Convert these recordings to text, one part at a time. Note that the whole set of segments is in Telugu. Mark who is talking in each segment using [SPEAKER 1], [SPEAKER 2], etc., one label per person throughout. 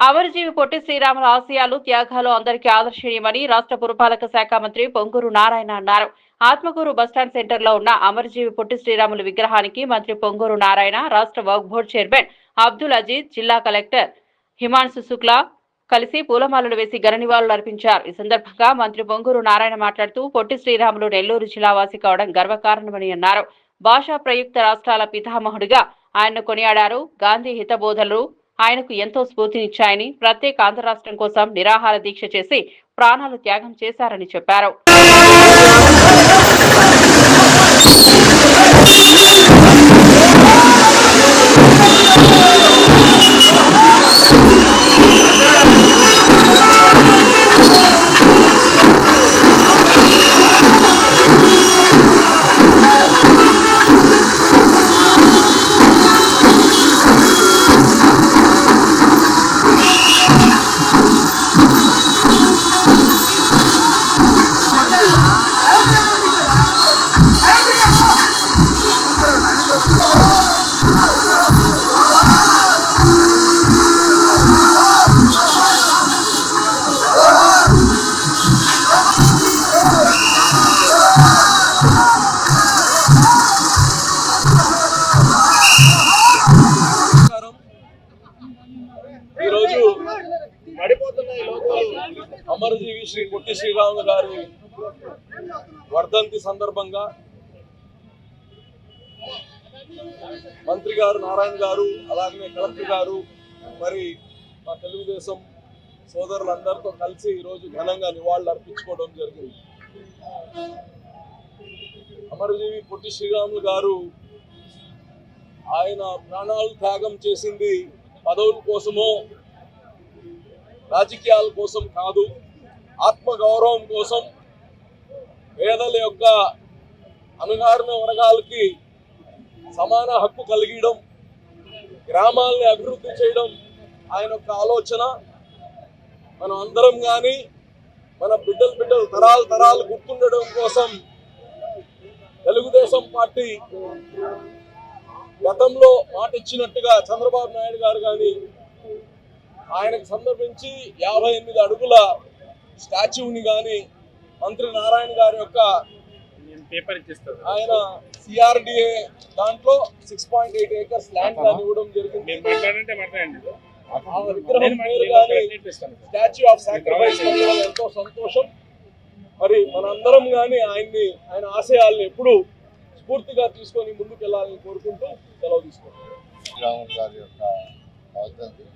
[SPEAKER 1] అమరజీవి పొట్టి శ్రీరాముల ఆశయాలు త్యాగాలు అందరికీ ఆదర్శనీయమని రాష్ట్ర పురపాలక శాఖ మంత్రి పొంగూరు నారాయణ అన్నారు. ఆత్మకూరు బస్టాండ్ సెంటర్లో ఉన్న అమరజీవి పొట్టి శ్రీరాములు విగ్రహానికి మంత్రి పొంగూరు నారాయణ రాష్ట్ర వక్ బోర్డు చైర్మన్ అబ్దుల్ అజీజ్ జిల్లా కలెక్టర్ హిమాన్సు శుక్లా కలిసి పూలమాలలు వేసి ఘన నివాళులు అర్పించారు. ఈ సందర్భంగా మంత్రి పొంగూరు నారాయణ మాట్లాడుతూ పొట్టి శ్రీరాములు నెల్లూరు జిల్లావాసి కావడం గర్వకారణమని అన్నారు. భాషా ప్రయుక్త రాష్ట్రాల పితామహుడిగా ఆయన్ను కొనియాడారు. గాంధీ హితబోధలు ఆయనకు ఎంతో స్ఫూర్తినిచ్చాయని ప్రత్యేక ఆంధ్ర రాష్ట్రం కోసం నిరాహార దీక్ష చేసి ప్రాణాలు త్యాగం చేశారని చెప్పారు.
[SPEAKER 2] నమస్కారం ఈరోజు అమరజీవి శ్రీ పొట్టి శ్రీరాములు గారి వర్ధంతి సందర్భంగా మంత్రి గారు నారాయణ గారు అలాగే కలెక్టర్ గారు మరి మా తెలుగుదేశం సోదరులందరితో కలిసి ఈరోజు ఘనంగా నివాళులు అర్పించుకోవడం జరిగింది. అమరజీవి పొట్టి శ్రీరాములు గారు ఆయన ప్రాణాలు త్యాగం చేసింది పదవుల కోసమో రాజకీయాల కోసం కాదు ఆత్మగౌరవం కోసం పేదల యొక్క అణగారిన వర్గాలకి సమాన హక్కు కలిగడం గ్రామాల్ని అభివృద్ధి చేయడం ఆయన యొక్క ఆలోచన. మనం అందరం కానీ మన బిడ్డలు బిడ్డలు తరాలు తరాలు గుర్తుండడం కోసం తెలుగుదేశం పార్టీ గతంలో మాట ఇచ్చినట్టుగా చంద్రబాబు నాయుడు గారు కానీ ఆయనకు సందర్భించి యాభై ఎనిమిది అడుగుల స్టాచ్యూని కానీ మంత్రి నారాయణ గారి యొక్క ఆయన సిఆర్డిఏ దాంట్లో six point eight acres land ఇవ్వడం జరిగింది. స్టాచ్యూ ఆఫ్ సాక్రిఫైస్ ఎంతో సంతోషం. మరి మనందరం కానీ ఆయన్ని ఆయన ఆశయాల్ని ఎప్పుడు స్ఫూర్తిగా తీసుకొని ముందుకు వెళ్ళాలని కోరుకుంటూ సెలవు తీసుకుంటాం
[SPEAKER 3] శ్రీరాములు గారి యొక్క వర్ధంతి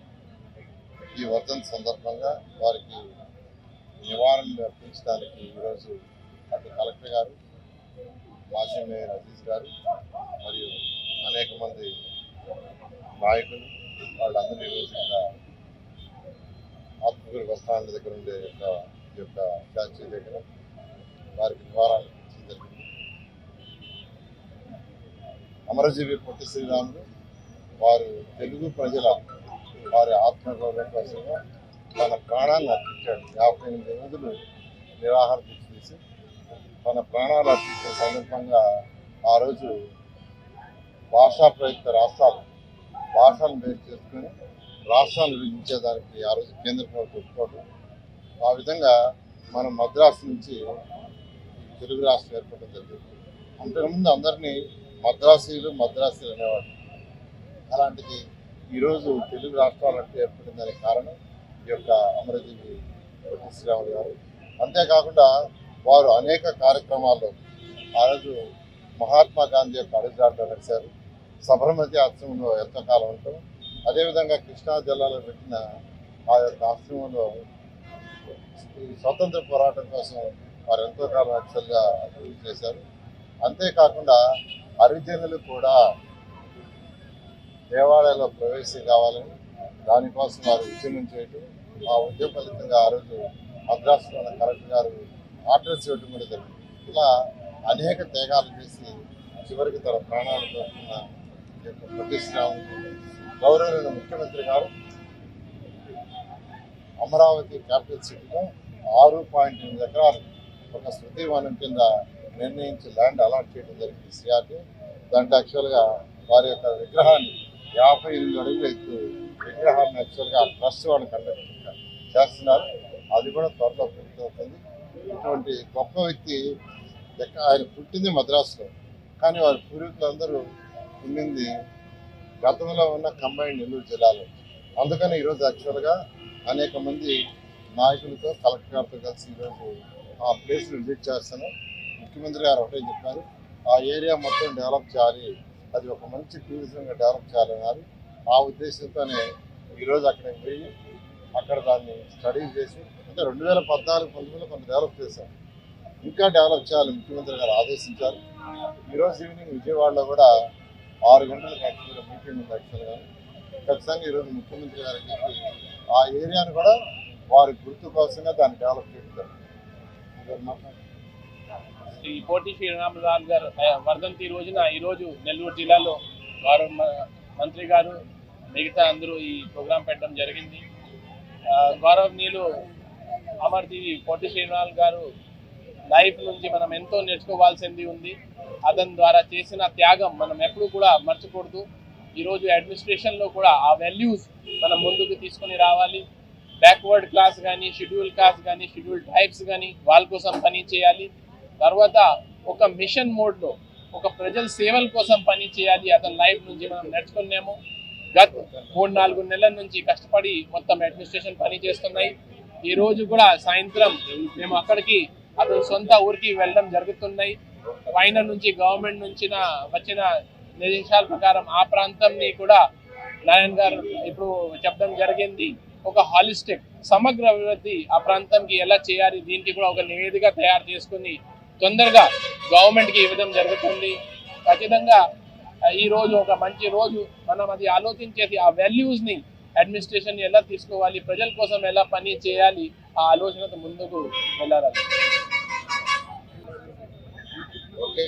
[SPEAKER 3] ఈ వర్ధంతి సందర్భంగా వారికి నివారణ అర్పించడానికి ఈరోజు అటు కలెక్టర్ గారు మాజీ మేయర్ అజీజ్ గారు మరియు అనేక మంది నాయకులు వాళ్ళందరూ ఈరోజు ఇక్కడ ఆత్మకూరు బస్టాండ్ దగ్గర ఉండే యొక్క ఈ యొక్క ఫ్యాక్టరీ దగ్గర వారికి నివారణ జరిగింది. అమరజీవి పొట్టి శ్రీరాములు వారు తెలుగు ప్రజల వారి ఆత్మగౌరవం కోసంగా తన ప్రాణాలను అర్పించాడు యాభై ఎనిమిది రోజులు నిరాహార దీక్ష చేసి తన ప్రాణాలు అర్పించిన సందర్భంగా ఆ రోజు భాషా ప్రయుక్త రాష్ట్రాలు భాషను బేస్ చేసుకొని రాష్ట్రాలు విభజించేదానికి ఆ రోజు కేంద్ర ప్రభుత్వం ఒప్పుకోవడం. ఆ విధంగా మనం మద్రాసు నుంచి తెలుగు రాష్ట్రం ఏర్పడడం జరిగింది. అంతకుముందు అందరినీ మద్రాసీలు మద్రాసీలు అనేవాడు అలాంటిది ఈరోజు తెలుగు రాష్ట్రాలంటే ఏర్పడిందనే కారణం ఈ యొక్క అమరజీవి పొట్టి శ్రీరాములు గారు. అంతేకాకుండా వారు అనేక కార్యక్రమాల్లో ఆ రోజు మహాత్మా గాంధీ యొక్క అడుగుజాడలో నడిచారు. సబర్మతి ఆశ్రమంలో ఎంతకాలం ఉంటాం అదేవిధంగా కృష్ణా జిల్లాలో పెట్టిన ఆ యొక్క ఆశ్రమంలో స్వతంత్ర పోరాటం కోసం వారు ఎంతో కాలం యాక్చువల్గా అభివృద్ధి చేశారు. అంతేకాకుండా హరిజనులు కూడా దేవాలయంలో ప్రవేశం కావాలని దానికోసం వారు ఉద్యమం చేయటం ఆ ఉద్యమ ఫలితంగా ఆ రోజు మద్రాసులో ఉన్న కలెక్టర్ గారు ఆర్డర్స్ ఇవ్వడం కూడా జరిగింది. ఇలా అనేక త్యాగాలు చేసి చివరికి తన ప్రాణాలు కోరుకున్న యొక్క గౌరవనీయ ముఖ్యమంత్రి గారు అమరావతి క్యాపిటల్ సిటీలో ఆరు పాయింట్ ఎనిమిది ఎకరాలు ఒక శృతి కింద నిర్ణయించి ల్యాండ్ అలాట్ చేయడం జరిగింది సిఆర్టీ దాంట్లో యాక్చువల్గా వారి యొక్క విగ్రహాన్ని యాభై ఎనిమిది అడుగులు ఎత్తు విగ్రహాన్ని యాక్చువల్గా ట్రస్ట్ వాళ్ళు కండక్ట్ చేస్తున్నారు. అది కూడా త్వరలో పూర్తవుతుంది. ఇటువంటి గొప్ప వ్యక్తి ఆయన పుట్టింది మద్రాసులో. కానీ వారి పూర్వీకులందరూ పొందింది గతంలో ఉన్న కంబైన్ నెల్లూరు జిల్లాలో. అందుకని ఈరోజు యాక్చువల్గా అనేక మంది నాయకులతో కలెక్టర్ గారితో కలిసి ఈరోజు ఆ ప్లేస్ విజిట్ చేస్తాను. ముఖ్యమంత్రి గారు ఒకటే చెప్పారు ఆ ఏరియా మొత్తం డెవలప్ చేయాలి. అది ఒక మంచి టూరిజంగా డెవలప్ చేయాలన్నారు. ఆ ఉద్దేశంతోనే ఈరోజు అక్కడికి పోయి అక్కడ దాన్ని స్టడీ చేసి అంటే రెండు వేల పద్నాలుగు పంతొమ్మిదిలో కొంత డెవలప్ చేశాం. ఇంకా డెవలప్ చేయాలని ముఖ్యమంత్రి గారు ఆదేశించారు. ఈరోజు ఈవినింగ్ విజయవాడలో కూడా ఆరు గంటలకు యాక్చువల్గా మీటింగ్ ఉంది యాక్చువల్గా. ఖచ్చితంగా ఈరోజు ముఖ్యమంత్రి గారికి చెప్పి ఆ ఏరియాను కూడా వారి గుర్తు కోసంగా దాన్ని డెవలప్ చేస్తారు
[SPEAKER 4] శ్రీ పోటీ శ్రీరామరాజు గారు వర్ధంతి రోజున ఈరోజు నెల్లూరు జిల్లాలో వారు మ- మంత్రి గారు మిగతా అందరూ ఈ ప్రోగ్రాం పెట్టడం జరిగింది. గౌరవనీయులు అమర్ టీవీ పొట్టి శ్రీరామ్ గారు లైఫ్ నుంచి మనం ఎంతో నేర్చుకోవాల్సింది ఉంది. అతని ద్వారా చేసిన త్యాగం మనం ఎప్పుడు కూడా మర్చికూడదు. ఈరోజు అడ్మినిస్ట్రేషన్లో కూడా ఆ వాల్యూస్ మనం ముందుకు తీసుకొని రావాలి. బ్యాక్వర్డ్ క్లాస్ కానీ షెడ్యూల్ క్లాస్ కానీ షెడ్యూల్ టైప్స్ కానీ వాళ్ళ కోసం పని చేయాలి. తర్వాత ఒక మిషన్ మోడ్లో ఒక ప్రజల సేవల కోసం పని చేయాలి. అతని లైఫ్ నుంచి మనం నేర్చుకున్నాము. గత మూడు నాలుగు నెలల నుంచి కష్టపడి మొత్తం అడ్మినిస్ట్రేషన్ పని చేస్తున్నాయి. ఈరోజు కూడా సాయంత్రం మేము అక్కడికి అతని సొంత ఊరికి వెళ్ళడం జరుగుతున్నాయి. పైన నుంచి గవర్నమెంట్ నుంచి వచ్చిన నిర్దేశాల ప్రకారం ఆ ప్రాంతంని కూడా నారాయణ గారు ఇప్పుడు చెప్పడం జరిగింది. ఒక హాలిస్టిక్ సమగ్ర అభివృద్ధి ఆ ప్రాంతంకి ఎలా చేయాలి దీనికి కూడా ఒక నివేదిక తయారు చేసుకుని తొందరగా గవర్నమెంట్కి ఇవ్వడం జరుగుతుంది. ఖచ్చితంగా ఈరోజు ఈ రోజు ఒక మంచి రోజు. మనం అది ఆలోచించేసి ఆ వాల్యూస్ని అడ్మినిస్ట్రేషన్ ఎలా తీసుకోవాలి? ప్రజల కోసం ఎలా పని చేయాలి? ఆ ఆలోచనతో ముందుకు వెళ్ళాలి.
[SPEAKER 3] ఓకే.